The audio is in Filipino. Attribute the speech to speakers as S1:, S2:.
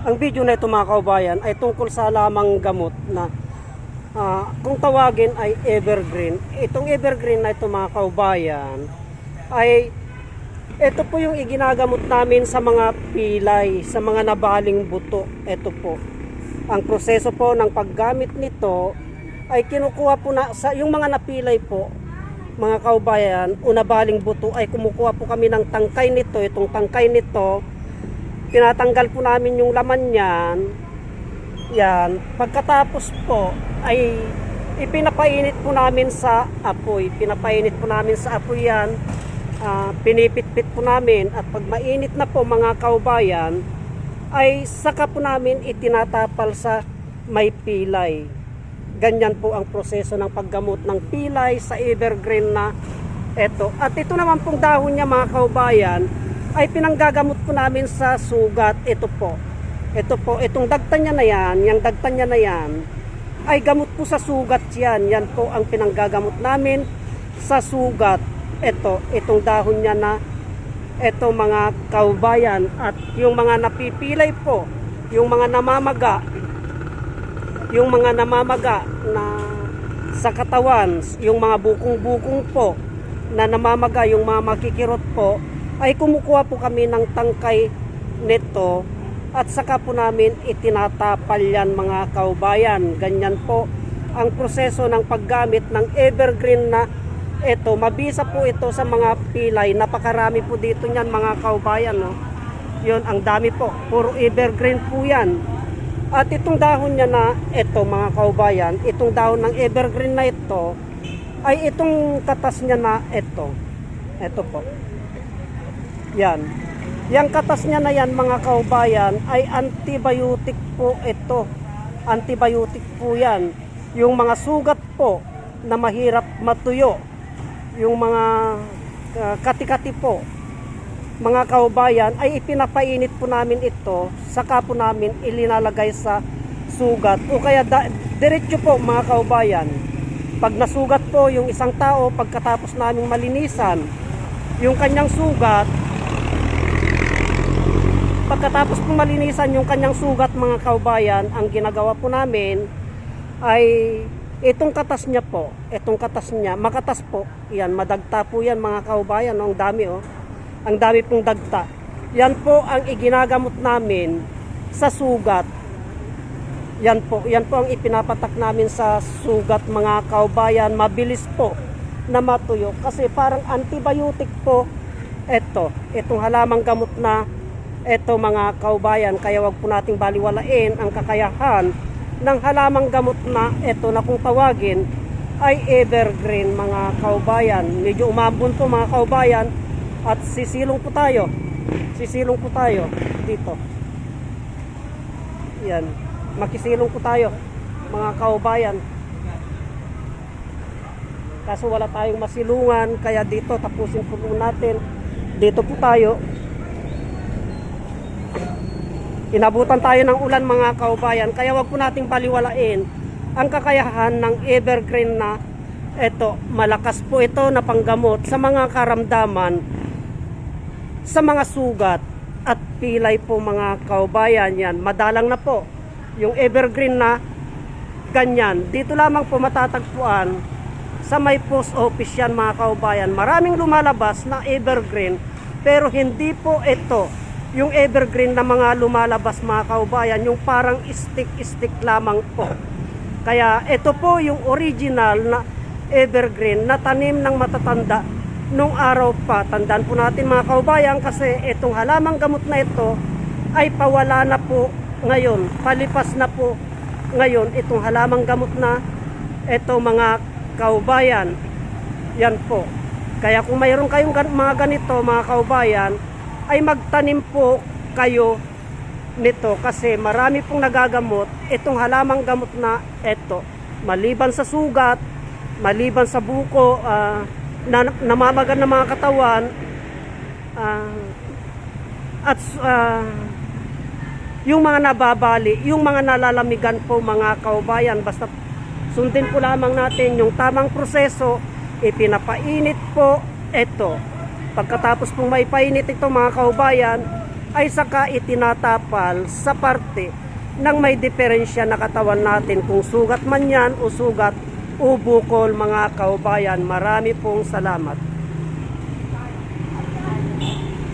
S1: Ang video na ito mga kaubayan ay tungkol sa lamang gamot na ah, kung tawagin ay evergreen. Itong evergreen na ito mga kaubayan ay ito po yung iginagamot namin sa mga pilay, sa mga nabaling buto. Ito po. Ang proseso po ng paggamit nito ay kinukuha po na sa yung mga napilay po mga kaubayan, unabaling buto ay kumukuha po kami ng tangkay nito, itong tangkay nito tinatanggal po namin yung laman niyan. Yan. Pagkatapos po ay ipinapainit po namin sa apoy. Pinapainit po namin sa apoy yan. Ah, pinipit-pit po namin at pag mainit na po mga kaubayan ay saka po namin itinatapal sa may pilay. Ganyan po ang proseso ng paggamot ng pilay sa evergreen na ito. At ito naman pong dahon niya mga kaubayan ay pinanggagamot po namin sa sugat. Ito po. Ito po, itong dagtan niya na yan, yung dagtan niya na yan, ay gamot po sa sugat yan. Yan po ang pinanggagamot namin sa sugat. Ito, itong dahon niya na ito mga kaubayan at yung mga napipilay po, yung mga namamaga, yung mga namamaga na sa katawan, yung mga bukong-bukong po na namamaga, yung mga makikirot po, ay kumukuha po kami ng tangkay nito at saka po namin itinatapal yan mga kaubayan. Ganyan po ang proseso ng paggamit ng evergreen na ito. Mabisa po ito sa mga pilay. Napakarami po dito niyan mga kaubayan. No? Yun, ang dami po. Puro evergreen po yan. At itong dahon niya na ito mga kaubayan, itong dahon ng evergreen na ito, ay itong katas niya na ito. Ito po. Yan. Yang katas niya na yan mga kaubayan ay antibiotic po ito. Antibiotic po yan. Yung mga sugat po na mahirap matuyo. Yung mga uh, kati-kati po. Mga kaubayan ay ipinapainit po namin ito. Saka po namin ilinalagay sa sugat. O kaya da- diretso po mga kaubayan. Pag nasugat po yung isang tao pagkatapos naming malinisan yung kanyang sugat pagkatapos po malinisan yung kanyang sugat mga kaubayan, ang ginagawa po namin ay itong katas niya po, itong katas niya, makatas po, yan, madagta po yan mga kaubayan, no? ang dami oh, ang dami pong dagta. Yan po ang iginagamot namin sa sugat. Yan po, yan po ang ipinapatak namin sa sugat mga kaubayan, mabilis po na matuyo kasi parang antibiotic po ito, itong halamang gamot na eto mga kaubayan, kaya wag po nating baliwalain ang kakayahan ng halamang gamot na eto na kung tawagin ay evergreen mga kaubayan. Medyo umambon po mga kaubayan at sisilong po tayo. Sisilong po tayo dito. Yan. Makisilong po tayo mga kaubayan. Kaso wala tayong masilungan kaya dito tapusin po natin. Dito po tayo Inabutan tayo ng ulan mga kaubayan, kaya wag po nating baliwalain ang kakayahan ng evergreen na ito, malakas po ito na panggamot sa mga karamdaman, sa mga sugat at pilay po mga kaubayan yan. Madalang na po yung evergreen na ganyan. Dito lamang po matatagpuan sa may post office yan mga kaubayan. Maraming lumalabas na evergreen pero hindi po ito yung evergreen na mga lumalabas mga kaubayan, yung parang stick-stick lamang po. Kaya ito po yung original na evergreen na tanim ng matatanda nung araw pa. Tandaan po natin mga kaubayan kasi itong halamang gamot na ito ay pawala na po ngayon. Palipas na po ngayon itong halamang gamot na ito mga kaubayan. Yan po. Kaya kung mayroon kayong mga ganito mga kaubayan, ay magtanim po kayo nito kasi marami pong nagagamot. Itong halamang gamot na ito maliban sa sugat maliban sa buko ah, na namamagan ng mga katawan ah, at ah, yung mga nababali yung mga nalalamigan po mga kaubayan basta sundin po lamang natin yung tamang proseso ipinapainit po ito Pagkatapos pong maipainit ito mga kaubayan, ay saka itinatapal sa parte ng may diferensya na katawan natin kung sugat man yan o sugat o bukol mga kaubayan. Marami pong salamat.